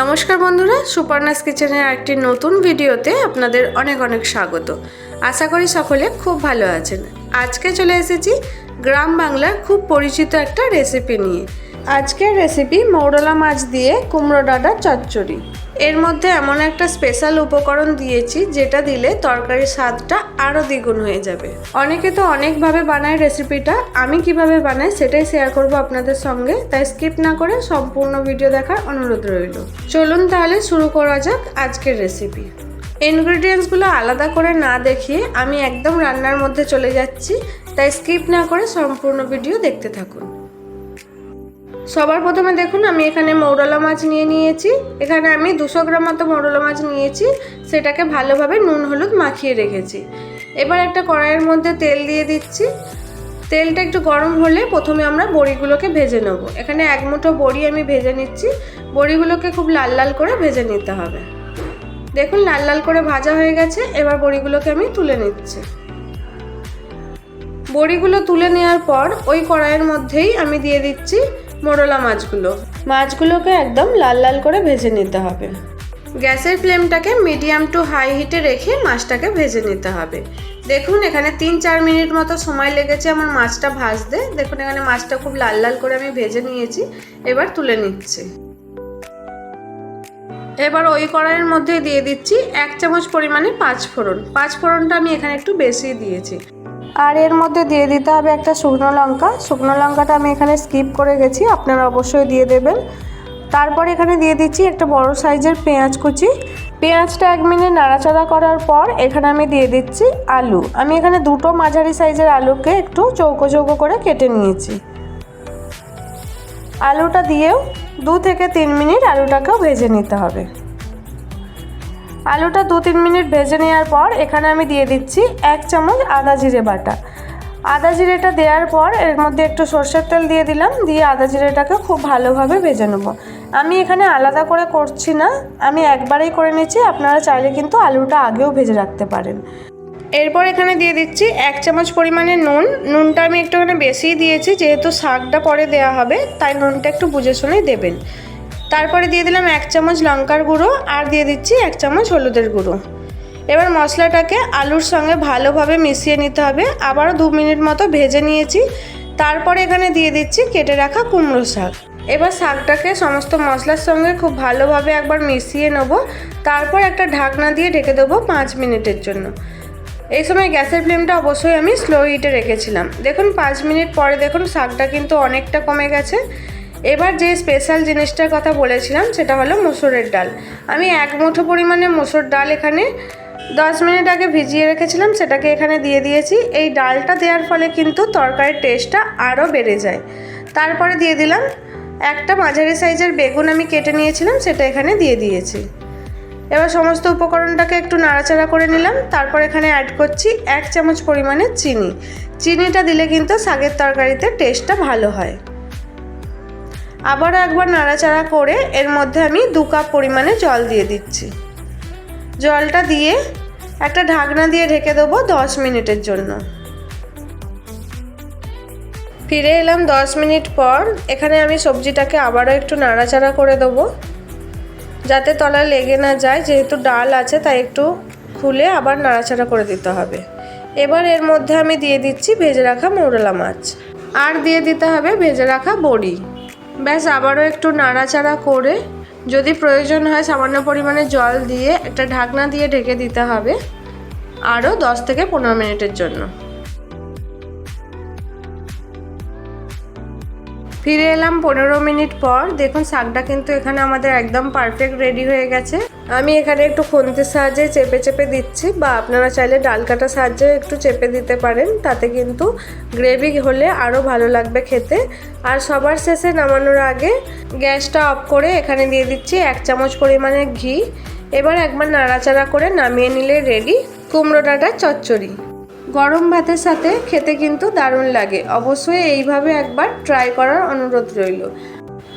নমস্কার বন্ধুরা সুপারনাস কিচেনের একটি নতুন ভিডিওতে আপনাদের অনেক অনেক স্বাগত। আশা করি সকলে খুব ভালো আছেন। আজকে চলে এসেছি গ্রাম বাংলার খুব পরিচিত একটা রেসিপি নিয়ে। আজকের রেসিপি মৌরলা মাছ দিয়ে কুমড়ো ডাঁটার চচ্চড়ি। এর মধ্যে এমন একটা স্পেশাল উপকরণ দিয়েছি, যেটা দিলে তরকারির স্বাদটা আরও দ্বিগুণ হয়ে যাবে। অনেকে তো অনেকভাবে বানায় রেসিপিটা আমি কীভাবে বানাই সেটাই শেয়ার করব আপনাদের সঙ্গে। তাই স্কিপ না করে সম্পূর্ণ ভিডিও দেখার অনুরোধ রইল। চলুন তাহলে শুরু করা যাক আজকের রেসিপি ইনগ্রিডিয়েন্টসগুলো আলাদা করে না দেখিয়ে আমি একদম রান্নার মধ্যে চলে যাচ্ছি, তাই স্কিপ না করে সম্পূর্ণ ভিডিও দেখতে থাকুন। সবার প্রথমে দেখুন, আমি এখানে মৌরলা মাছ নিয়ে নিয়েছি। এখানে আমি দুশো গ্রাম মতো মৌরলা মাছ নিয়েছি। সেটাকে ভালোভাবে নুন হলুদ মাখিয়ে রেখেছি। এবার একটা কড়াইয়ের মধ্যে তেল দিয়ে দিচ্ছি। তেলটা একটু গরম হলে প্রথমে আমরা বড়িগুলোকে ভেজে নেব। এখানে এক মুঠো বড়ি আমি ভেজে নিচ্ছি। বড়িগুলোকে খুব লাল লাল করে ভেজে নিতে হবে। দেখুন, লাল লাল করে ভাজা হয়ে গেছে। এবার বড়িগুলোকে আমি তুলে নিচ্ছি। বড়িগুলো তুলে নেওয়ার পর ওই কড়াইয়ের মধ্যেই আমি দিয়ে দিচ্ছি মোরলা মাছগুলো। মাছগুলোকে একদম লাল লাল করে ভেজে নিতে হবে। গ্যাসের ফ্লেমটাকে মিডিয়াম টু হাই হিটে রেখে মাছটাকে ভেজে নিতে হবে। দেখুন এখানে তিন চার মিনিট মতো সময় লেগেছে আমার মাছটা ভাজতে। দেখুন এখানে মাছটা খুব লাল লাল করে আমি ভেজে নিয়েছি। এবার তুলে নিচ্ছি। এবার ওই কড়াইয়ের মধ্যে দিয়ে দিচ্ছি এক চামচ পরিমাণে পাঁচ ফোড়ন পাঁচ ফোড়নটা আমি এখানে একটু বেশি দিয়েছি। আর এর মধ্যে দিয়ে দিতে হবে একটা শুকনো লঙ্কা। শুকনো লঙ্কাটা আমি এখানে স্কিপ করে গেছি, আপনারা অবশ্যই দিয়ে দেবেন। তারপর এখানে দিয়ে দিচ্ছি একটা বড় সাইজের পেঁয়াজ কুচি। পেঁয়াজটা এক মিনিট নাড়াচাড়া করার পর এখানে আমি দিয়ে দিচ্ছি আলু। আমি এখানে দুটো মাঝারি সাইজের আলুকে একটু চৌকো চৌকো করে কেটে নিয়েছি। আলুটা দিয়েও দু থেকে তিন মিনিট আলুটাকেও ভেজে নিতে হবে। আলুটা দু তিন মিনিট ভেজে নেওয়ার পর এখানে আমি দিয়ে দিচ্ছি এক চামচ আদা জিরে বাটা। আদা জিরেটা দেওয়ার পর এর মধ্যে একটু সর্ষের তেল দিয়ে দিলাম, দিয়ে আদা জিরেটাকে খুব ভালোভাবে ভেজে নেব। আমি এখানে আলাদা করে করছি না, আমি একবারেই করে নিচ্ছি আপনারা চাইলে কিন্তু আলুটা আগেও ভেজে রাখতে পারেন। এরপর এখানে দিয়ে দিচ্ছি এক চামচ পরিমাণে নুন। নুনটা আমি একটুখানি বেশিই দিয়েছি, যেহেতু শাকটা পরে দেওয়া হবে, তাই নুনটা একটু বুঝে শুনেই দেবেন। তারপরে দিয়ে দিলাম এক চামচ লঙ্কার গুঁড়ো আর দিয়ে দিচ্ছি এক চামচ হলুদের গুঁড়ো। এবার মশলাটাকে আলুর সঙ্গে ভালোভাবে মিশিয়ে নিতে হবে। আবারও দু মিনিট মতো ভেজে নিয়েছি। তারপরে এখানে দিয়ে দিচ্ছি কেটে রাখা কুমড়ো শাক। এবার শাকটাকে সমস্ত মশলার সঙ্গে খুব ভালোভাবে একবার মিশিয়ে নেব। তারপর একটা ঢাকনা দিয়ে ঢেকে দেবো পাঁচ মিনিটের জন্য। এই সময় গ্যাসের ফ্লেমটা অবশ্যই আমি স্লো হিটে রেখেছিলাম। দেখুন, পাঁচ মিনিট পরে দেখুন, শাকটা কিন্তু অনেকটা কমে গেছে। এবার যে স্পেশাল জিনিসটার কথা বলেছিলাম, সেটা হলো মুসুরের ডাল। আমি এক মুঠো পরিমাণে মুসুর ডাল এখানে দশ মিনিট আগে ভিজিয়ে রেখেছিলাম, সেটাকে এখানে দিয়ে দিয়েছি। এই ডালটা দেওয়ার ফলে কিন্তু তরকারির টেস্টটা আরও বেড়ে যায়। তারপরে দিয়ে দিলাম একটা মাঝারি সাইজের বেগুন আমি কেটে নিয়েছিলাম, সেটা এখানে দিয়ে দিয়েছি। এবার সমস্ত উপকরণটাকে একটু নাড়াচাড়া করে নিলাম। তারপর এখানে অ্যাড করছি এক চামচ পরিমাণে চিনি। চিনিটা দিলে কিন্তু শাকের তরকারিতে টেস্টটা ভালো হয়। আবারও একবার নাড়াচাড়া করে এর মধ্যে আমি দু কাপ পরিমাণে জল দিয়ে দিচ্ছি। জলটা দিয়ে একটা ঢাকনা দিয়ে ঢেকে দেবো দশ মিনিটের জন্য। ফিরে এলাম দশ মিনিট পর, এখানে আমি সবজিটাকে আবারও একটু নাড়াচাড়া করে দেবো। যাতে তলায় লেগে না যায়, যেহেতু ডাল আছে, তাই একটু খুলে আবার নাড়াচাড়া করে দিতে হবে। এবার এর মধ্যে আমি দিয়ে দিচ্ছি ভেজে রাখা মৌরলা মাছ। আর দিয়ে দিতে হবে ভেজে রাখা বড়ি। ব্যাস, আবারও একটু নাড়াচাড়া করে যদি প্রয়োজন হয় সামান্য পরিমাণে জল দিয়ে একটা ঢাকনা দিয়ে ঢেকে দিতে হবে, আরও দশ থেকে পনেরো মিনিটের জন্য। ফিরে এলাম পনেরো মিনিট পর। দেখুন, শাকটা কিন্তু এখানে আমাদের একদম পারফেক্ট রেডি হয়ে গেছে। আমি এখানে একটু খন্তির সাহায্যে চেপে চেপে দিচ্ছি বা আপনারা চাইলে ডাল কাটার সাহায্যে একটু চেপে দিতে পারেন। তাতে কিন্তু গ্রেভি হলে আরও ভালো লাগবে খেতে। আর সবার শেষে নামানোর আগে গ্যাসটা অফ করে এখানে দিয়ে দিচ্ছি এক চামচ পরিমাণে ঘি। এবার একবার নাড়াচাড়া করে নামিয়ে নিলে রেডি কুমড়ো ডাঁটার চচ্চড়ি। গরম ভাতের সাথে খেতে কিন্তু দারুণ লাগে। অবশ্যই এইভাবে একবার ট্রাই করার অনুরোধ রইল।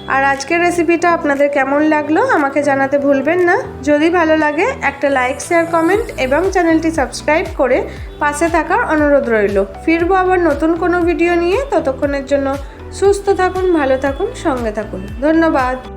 আর আজকের রেসিপিটা আপনাদের কেমন লাগল আমাকে জানাতে ভুলবেন না। যদি ভালো লাগে, একটা লাইক শেয়ার কমেন্ট এবং চ্যানেলটি সাবস্ক্রাইব করে পাশে থাকার অনুরোধ রইল। ফিরবো আবার নতুন কোনো ভিডিও নিয়ে। ততক্ষণের জন্য সুস্থ থাকুন, ভালো থাকুন, সঙ্গে থাকুন। ধন্যবাদ।